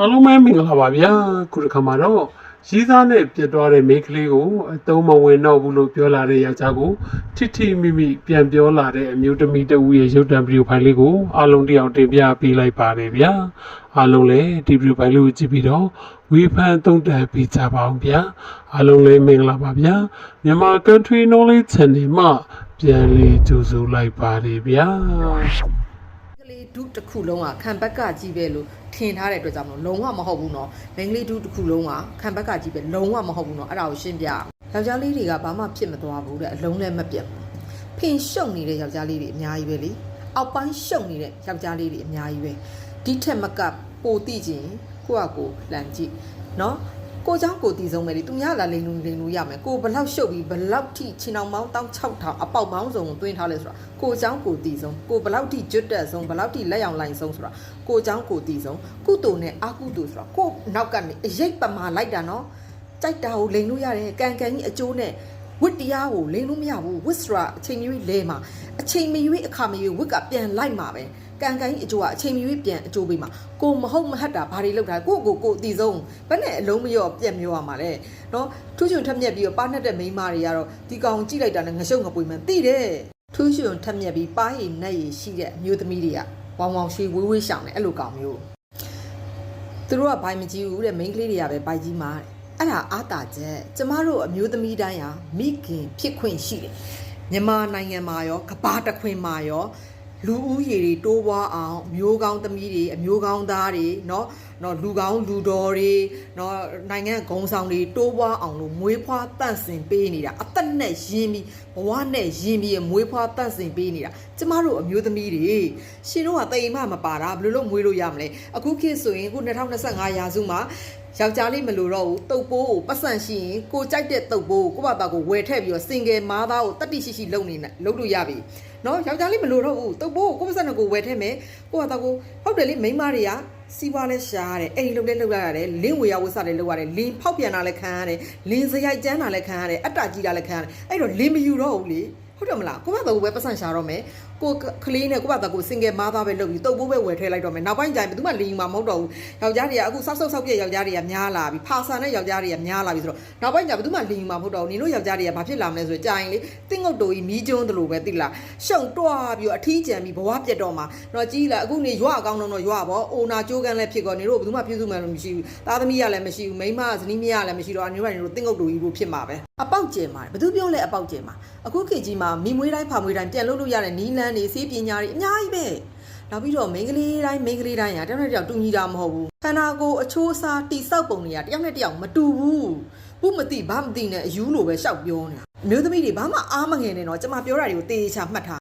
အားလုံးပဲမင်္ဂလာပါဗျာခုတစ်ခါမှာတော့ရီးသားနဲ့ပြတ်သွားတဲ့မိန်းကလေးကိုအသုံးမဝင်တော့ဘူးလို့ပြောလာတဲ့ယောက်ျားကိုထိထိမိမိပြန်ပြောလာတဲ့အမျိုးသမီးတစ်ဦးရဲ့ရုပ်တံဗီဒီယိုဖိုင်လေးကိုအားလုံးတစ်ယောက်တင်ပြပေးလိုက်ပါတယ်ဗျာအားလုံးလည်းဒီဗီဒီယိုဖိုင်လေးကိုကြည့်ပြီးတော့ဝေဖန်သုံးသပ်ပေးကြပါအောင်ဗျာအားလုံးလည်းမင်္ဂလာပါဗျာမြန်မာ Country Knowledge Channel မှာပြန်လည်ကြိုဆိုလိုက်ပါတယ်ဗျာက လေးဒုတစ်ခုလုံးကခံဘက်ကကြီးပဲလို့ထင်ထားတဲ့အတွက်ကြောင့်မလို့လုံးဝမဟုတ်ဘူးเนาะမင်္ဂလိဒုတစ်ခုလုံးကခံဘက်ကကြီးပဲလုံးဝမဟုတ်ဘူးเนาะအဲ့ဒါကိုရှင်းပြအောင်ယောက်ျားလေးတွေကဘာမှဖြစ်မသွားဘူးတဲ့အလုံးလည်းမပြတ်ဘူးဖင်ရှုံနေတဲ့ယောက်ျားလေးတွေအများကြီးပဲလေအောက်ပိုင်းရှုံနေတဲ့ယောက်ျားလေးတွေအများကြီးပဲဒီထက်မကပိုတိခြင်းကိုယ့်အကိုလန်ကြည့်เนาะ ကိုเจ้าကိုတည်ဆုံးပဲလေသူများလာလိန်လူလိန်လူရမယ်ကိုဘလောက်ရှုပ်ပြီးဘလောက်ထိခြေနှောင်ပေါင်း16000အပေါက်ပေါင်းစုံကိုတွင်းထားလဲဆိုတော့ကိုเจ้าကိုတည်ဆုံးကိုဘလောက်ထိကျွတ်တက်ဆုံးဘလောက်ထိလက်ရောင်လိုင်ဆုံးဆိုတော့ကိုเจ้าကိုတည်ဆုံးကုတုနဲ့အာကုတုဆိုတော့ကိုနောက်ကနေအရိပ်ပမာလိုက်တာနော်ကြိုက်တာကိုလိန်လို့ရတယ်ကန်ကန်ကြီးအကျိုးနဲ့ ဝတ်တရားကိုလိန်လို့မရဘူးဝတ်စရာအချိန်မရွေးလဲမှာအချိန်မရွေးအခါမရွေးဝတ်ကပြန်လိုက်မှာပဲကန်ကန်ကြီးအကျိုးကအချိန်မရွေးပြန်အကျိုးပေးမှာကိုမဟုတ်မဟတ်တာဘာတွေလောက်တာကိုကိုကိုအတီဆုံးဘယ်နဲ့အလုံးမရော့ပြက်မျောရမှာလဲနော်ထူးချွန်ထက်မြက်ပြီးတော့ပါနှက်တဲ့မိန်းမတွေကတော့ဒီကောင်ကြည့်လိုက်တာနဲ့ငရှုံငပွေမှန်သိတယ်ထူးချွန်ထက်မြက်ပြီးပါးရည်နဲ့ရည်ရှိတဲ့အမျိုးသမီးတွေကဝောင်ဝောင်ရွှေဝေးဝေးရှောင်တယ်အဲ့လိုကောင်မျိုးသူတို့ကဘိုင်မကြီးဘူးတဲ့မိန်းကလေးတွေကပဲဘိုင်ကြီးမှာတဲ့ အဲ့ဒါအာတာချက်ကျမတို့အမျိုးသမီးတိုင်းဟာမိခင်ဖြစ်ခွင့်ရှိတယ်မြန်မာနိုင်ငံမှာရောကဘာတစ်ခွင်မှာရော လူဦးရေတွေတိုးပွားအောင်မျိုးကောင်းသမီးတွေအမျိုးကောင်းသားတွေเนาะเนาะလူကောင်းလူတော်တွေเนาะနိုင်ငံဂုံဆောင်တွေတိုးပွားအောင်လို့မွေးဖွားတန့်စင်ပေးနေတာအသက်နဲ့ရင်းပြီးဘဝနဲ့ရင်းပြီးမွေးဖွားတန့်စင်ပေးနေတာကျမတို့အမျိုးသမီးတွေရှင်တို့ကတိမ်မမပါတာဘယ်လိုလုပ်မွေးလို့ရမလဲအခုခေတ်ဆိုရင်အခု2025ရာစုမှာ ယောက်ျားလေးမလို့တော့ဘူးတုပ်ပိုးကိုပတ်စံရှိရင်ကိုကြိုက်တဲ့တုပ်ပိုးကိုကိုယ့်ဘာသာကိုဝယ်ထည့်ပြီးတော့စင်ကယ်မားသားကိုတတိရှိရှိလုံနေလုံလို့ရပြီနော်ယောက်ျားလေးမလို့တော့ဘူးတုပ်ပိုးကိုကိုယ်ပါစက်နဲ့ကိုဝယ်ထဲမယ်ကိုကတကိုဟုတ်တယ်လေမိန်းမတွေကစီးပွားလဲရှားတယ်အိမ်လုံးလဲလောက်ရတယ်လင်းဝေရဝဆလဲလောက်ရတယ်လင်းဖောက်ပြန်တာလဲခံရတယ်လင်းစရိုက်ကျန်းတာလဲခံရတယ်အတ္တကြီးတာလဲခံရတယ်အဲ့တော့လင်းမယူတော့ဘူးလေဟုတ်တယ်မလားကိုကတကိုပဲပတ်စံရှာတော့မယ်ကိုကလေးနဲ့ကိုကတကိုစင်ကယ်မားသားပဲလုပ်ပြီးတုပ်ပိုးပဲဝယ်ထဲလိုက်တော့မယ်နောက်ပိုင်းကျရင်ဘယ်သူမှလင်းယူမှာမဟုတ်တော့ဘူးယောက်ျားတွေကအခုဆောက်ဆောက်ဆောက်ပြည့်ယောက်ျားတွေကများလာပြီဖာဆန်တဲ့ယောက်ျားတွေကများလာပြီဆိုတော့နောက်ပိုင်းကျဘယ်သူမှလင်းယူမှာမဟုတ်တော့ဘူးနင်တို့ယောက်ျားတွေကဘာဖြစ်လာမလဲဆိုတော့ကြာရင်လေတင်းငုတ်တူကြီးမီးကျွန်းတယ်လို့ပဲသိလားရှုံတွားပြီးတော့အထီးကျန်ပြီးဘဝပြတ်တော့မှာတော့ကြီးလာအခုနေရွာအကောင်းတော့တော့ရွာပေါ့အိုနာကြိုးကန်လည်းဖြစ်ကောနေတို့ဘယ်သူမှပြုစုမှန်းလို့မရှိဘူးသားသမီးကလည်းမရှိဘူးမိန်းမဇနီးမရလည်းမရှိတော့အမျိုးရိုင်းတို့တင်းငုတ်တူကြီးလို့ဖြစ်မှာပဲအပေါက်ကျင်မှာဘယ်သူပြောလဲအပေါက်ကျင်မှာအခုခေတ်ကြီးမှာမိမွေးတိုင်းဖာမွေးတိုင်းပြန်လုပ်လို့ရတဲ့နီးလန်းတွေစေးပညာတွေအများကြီးပဲနောက်ပြီးတော့မိန်းကလေးတိုင်းမိန်းကလေးတိုင်းကတယောက်နဲ့တယောက်တူညီတာမဟုတ်ဘူးခန္ဓာကိုယ်အချိုးအစားတိဆောက်ပုံတွေကတယောက်နဲ့တယောက်မတူဘူးဘူးမသိဘာမသိနဲ့အယူလိုပဲရှောက်ပြောနေတာအမျိုးသမီးတွေဘာမှအားမငယ်နဲ့တော့ကျမပြောတာတွေကိုတေချာမှတ်ထား